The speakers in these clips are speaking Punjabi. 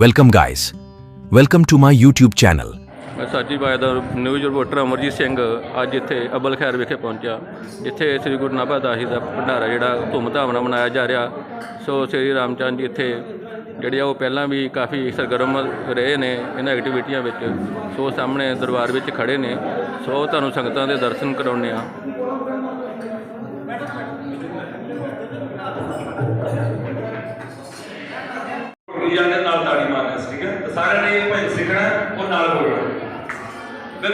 Welcome guys. Welcome to my YouTube channel ਮੈਂ ਸਾਜੀ ਬਾਈ ਦਾ ਨਿਊਜ਼ ਰਿਪੋਰਟਰ ਅਮਰਜੀਤ ਸਿੰਘ ਅੱਜ ਇੱਥੇ ਅਬਲ ਖੈਰ ਵਿਖੇ ਪਹੁੰਚਿਆ। ਜਿੱਥੇ ਸ੍ਰੀ ਗੁਰੂ ਨਾਭਾ ਦਾਸ ਜੀ ਦਾ ਭੰਡਾਰਾ ਜਿਹੜਾ ਧੂਮਧਾਮ ਨਾਲ ਮਨਾਇਆ ਜਾ ਰਿਹਾ। ਸੋ ਸ੍ਰੀ ਰਾਮਚੰਦ ਜੀ ਇੱਥੇ ਜਿਹੜੇ ਆ ਉਹ ਪਹਿਲਾਂ ਵੀ ਕਾਫੀ ਸਰਗਰਮ ਰਹੇ ਨੇ ਇਹਨਾਂ ਐਕਟੀਵਿਟੀਆਂ ਵਿੱਚ। ਸੋ ਸਾਹਮਣੇ ਦਰਬਾਰ ਵਿੱਚ ਖੜੇ ਨੇ। ਸੋ ਤੁਹਾਨੂੰ ਸੰਗਤਾਂ ਦੇ ਦਰਸ਼ਨ ਕਰਾਉਂਦੇ ਆ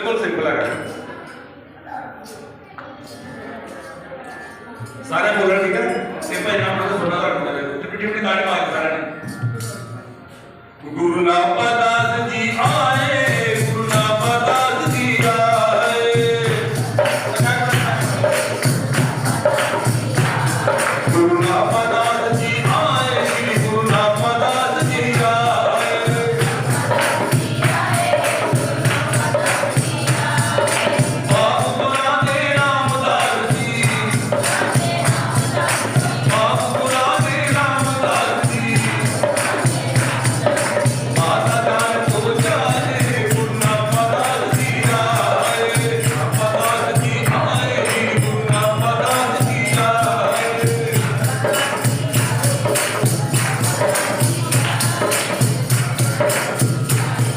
ਬਿਲਕੁਲ ਸਿੰਪਲ ਹੈ ਸਾਰੇ ਬੋਲਣ ਠੀਕ ਹੈ? ਤੇ ਭਜਨ ਆਪਣਾ ਤੋਂ ਰੱਖਣਾ ਹੈ ਤੇ ਪਿੱਛੇ ਮਾਰ ਸਾਰਿਆਂ ਨੇ। ਗੁਰੂ ਨਾਮਦਾਸ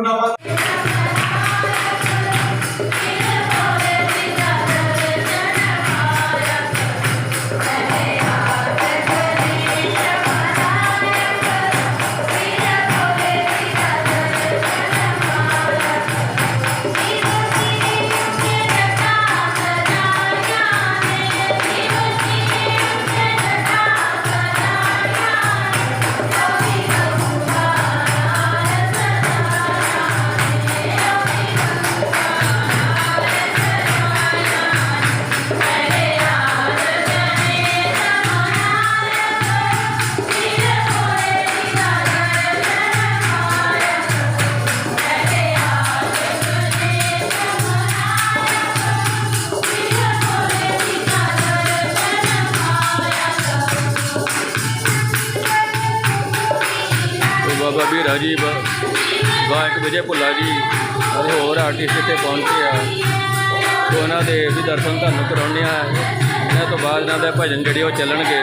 una. ਬਾਬਾ ਬੱਬੀ ਰਾਜੀਵ ਗਾਇਕ ਵਿਜੇ ਭੁੱਲਾ ਜੀ ਅਤੇ ਹੋਰ ਆਰਟਿਸਟ ਇੱਥੇ ਪਹੁੰਚੇ ਆ। ਉਹਨਾਂ ਦੇ ਵੀ ਦਰਸ਼ਨ ਤੁਹਾਨੂੰ ਕਰਾਉਂਦੇ ਆ ਇਹਨਾਂ ਤੋਂ ਬਾਅਦ ਇਹਨਾਂ ਦੇ ਭਜਨ ਜਿਹੜੇ ਉਹ ਚੱਲਣਗੇ।